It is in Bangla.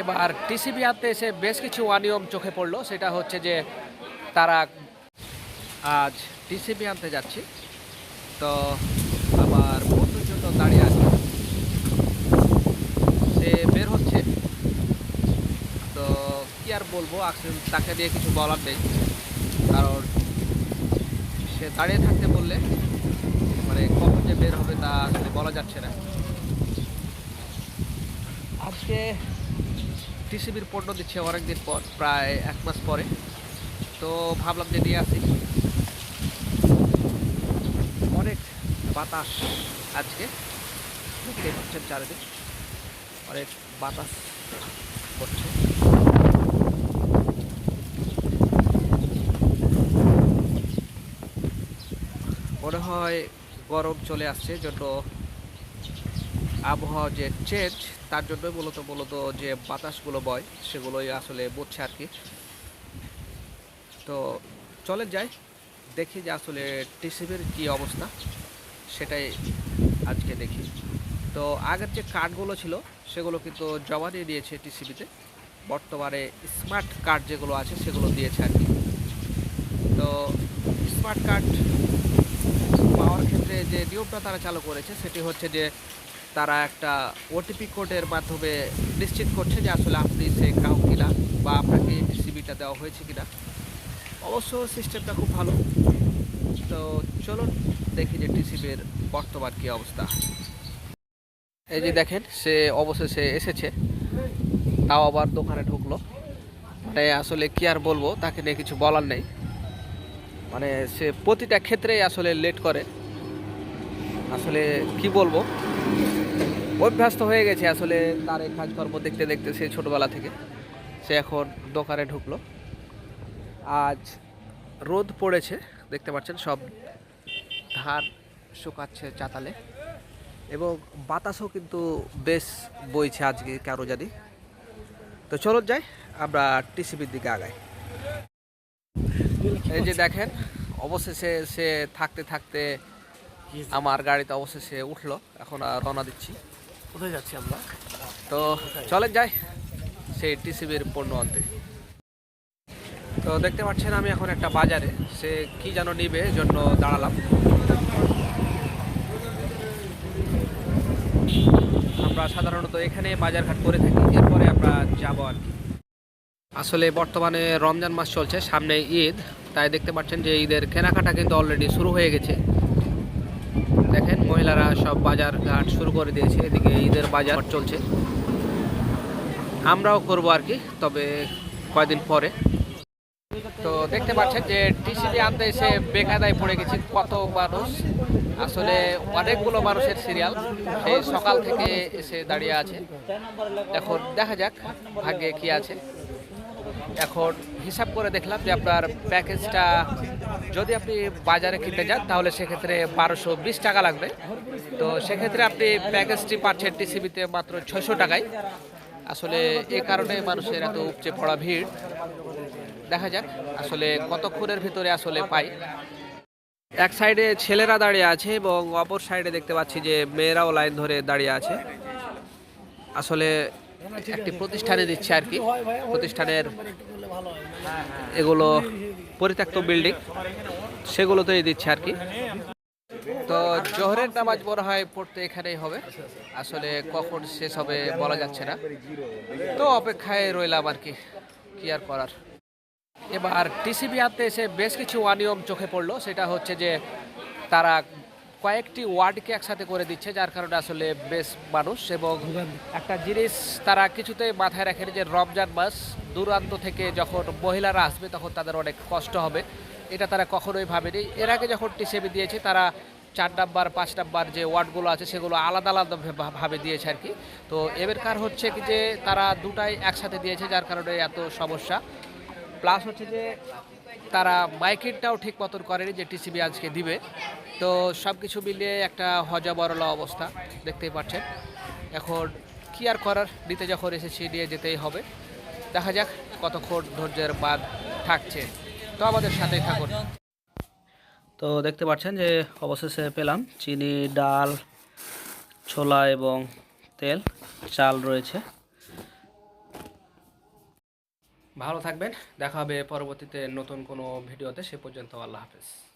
এবার টিসিবি আনতে এসে বেশ কিছু অনিয়ম চোখে পড়ল। সেটা হচ্ছে যে তারা আজ টিসিবি আনতে যাচ্ছি। তো আমার বন্ধুর জন্য দাঁড়িয়ে আছে। সে বের হচ্ছে। তো কি আর বলব আসলে তাকে দিয়ে কিছু বলার নেই। কারণ সে দাঁড়িয়ে থাকতে বললে মানে কখন যে বের হবে তা আসলে বলা যাচ্ছে না। আজকে টিসিবির পণ্য দিচ্ছে অনেকদিন পর, প্রায় এক মাস পরে। তো ভাবলাম যে নিয়ে আসি। অনেক বাতাস আজকে পাচ্ছেন চারিদিক। অনেক বাতাস হচ্ছে। মনে হয় গরম চলে আসছে, জন্য আবহাওয়া যে চেঞ্জ তার জন্যই মূলত মূলত যে বাতাসগুলো বয়, সেগুলোই আসলে বুঝছে আর কি। তো চলে যাই, দেখি যে আসলে টিসিবির কী অবস্থা, সেটাই আজকে দেখি। তো আগের যে কার্ডগুলো ছিল, সেগুলো কিন্তু জমা দিয়ে দিয়েছে টিসিবিতে। বর্তমানে স্মার্ট কার্ড যেগুলো আছে, সেগুলো দিয়েছে আর কি। তো স্মার্ট কার্ড পাওয়ার ক্ষেত্রে যে নিয়মটা তারা চালু করেছে, সেটি হচ্ছে যে তারা একটা ওটিপি কোডের মাধ্যমে নিশ্চিত করছে যে আসলে আপনি সে গ্রাহক কিনা বা আপনাকে টিসিবিটা দেওয়া হয়েছে কিনা। অবশ্য সিস্টেমটা খুব ভালো। তো চলুন দেখি যে টিসিবির বর্তমান কী অবস্থা। এই যে দেখেন, সে অবশেষে এসেছে। তাও আবার দোকানে ঢুকলো। মানে আসলে কি আর বলব, তাকে নিয়ে কিছু বলার নেই। মানে সে প্রতিটা ক্ষেত্রেই আসলে লেট করে। আসলে কি বলব? অভ্যস্ত হয়ে গেছে আসলে তার এই কাজকর্ম দেখতে দেখতে সে ছোটোবেলা থেকে। সে এখন দোকানে ঢুকলো। আজ রোদ পড়েছে, দেখতে পাচ্ছেন সব ধান শুকাচ্ছে চাতালে এবং বাতাসও কিন্তু বেশ বইছে আজকে কারও জানি। তো চলো যাই, আমরা টিসিবির দিকে আগাই। এই যে দেখেন, অবশেষে সে থাকতে থাকতে আমার গাড়িতে অবশেষে উঠল। এখন রওনা দিচ্ছি। কোথায় যাচ্ছি আমরা? তো চলে যাই সেই টিসিবির পণ্য আনতে। তো দেখতে পাচ্ছেন আমি এখন একটা বাজারে। সে কি যেন নিবে জন্য দাঁড়ালাম। আমরা সাধারণত এখানে বাজারঘাট করে থাকি এরপরে আমরা যাব আর কি। আসলে বর্তমানে রমজান মাস চলছে সামনে ঈদ। তাই দেখতে পাচ্ছেন যে ঈদের কেনাকাটা কিন্তু অলরেডি শুরু হয়ে গেছে। দেখেন, মহিলারা সব বাজার ঘাট শুরু করে দিয়েছে। এদিকে ঈদের বাজার চলছে। আমরাও করব আর কি, তবে কয়দিন পরে। তো দেখতে পাচ্ছেন যে টিসিবি আনতে এসে বেকায়দায় পড়ে গেছি কত মানুষ। আসলে অনেকগুলো মানুষের সিরিয়াল সেই সকাল থেকে এসে দাঁড়িয়ে আছে। এখন দেখা যাক ভাগ্যে কি আছে। এখন হিসাব করে দেখলাম যে আপনার প্যাকেজটা যদি আপনি বাজারে কিনতে যান, তাহলে সেক্ষেত্রে বারোশো বিশ টাকা লাগবে। তো সেক্ষেত্রে আপনি প্যাকেজটি পাচ্ছেন টিসিবিতে মাত্র ছয়শো টাকায়। আসলে এ কারণে মানুষের এত উপচে পড়া ভিড়। দেখা যাক, আসলে কতক্ষণের ভিতরে আসলে পাই। এক সাইডে ছেলেরা দাঁড়িয়ে আছে এবং অপর সাইডে দেখতে পাচ্ছি যে মেয়েরাও লাইন ধরে দাঁড়িয়ে আছে। আসলে একটি প্রতিষ্ঠানে দিচ্ছে আর কি। প্রতিষ্ঠানের এগুলো পরিত্যক্ত বিল্ডিং সেগুলোতেই দিচ্ছে আর কি। তো জোহরের নামাজ মনে হয় পড়তে এখানেই হবে। আসলে কখন শেষ হবে বলা যাচ্ছে না। তো অপেক্ষায় রইলাম আর কি কি আর করার। এবার টিসিবি হাতে এসে বেশ কিছু অনিয়ম চোখে পড়ল। সেটা হচ্ছে যে তারা কয়েকটি ওয়ার্ডকে একসাথে করে দিচ্ছে, যার কারণে আসলে বেশ মানুষ এবং একটা জিনিস তারা কিছুতেই মাথায় রাখেনি যে রমজান মাস দূরান্ত থেকে যখন মহিলারা আসবে তখন তাদের অনেক কষ্ট হবে, এটা তারা কখনোই ভাবেনি। এর আগে যখন টিসিবি দিয়েছে, তারা চার নাম্বার, পাঁচ নাম্বার যে ওয়ার্ডগুলো আছে সেগুলো আলাদা আলাদা ভাবে দিয়েছে আর কি। তো এবারকার হচ্ছে কি যে তারা দুটাই একসাথে দিয়েছে, যার কারণে এত সমস্যা। প্লাস হচ্ছে যে তারা মাইকিংটাও ঠিক মতন করেনি যে টিসিবি আজকে দিবে। তো সব কিছু মিলিয়ে একটা হজাবরলা অবস্থা, দেখতেই পাচ্ছেন। এখন কি আর করার নিতে যখন এসেছি, নিয়ে যেতেই হবে। দেখা যাক কতক্ষণ ধৈর্যের বাদ থাকছে। তো আমাদের সাথেই থাকুন। তো দেখতে পাচ্ছেন যে অবশেষে পেলাম। চিনি, ডাল, ছোলা এবং তেল, চাল রয়েছে। ভালো থাকবেন। দেখা হবে পরবর্তীতে নতুন কোনো ভিডিওতে। সে পর্যন্ত আল্লাহ হাফেজ।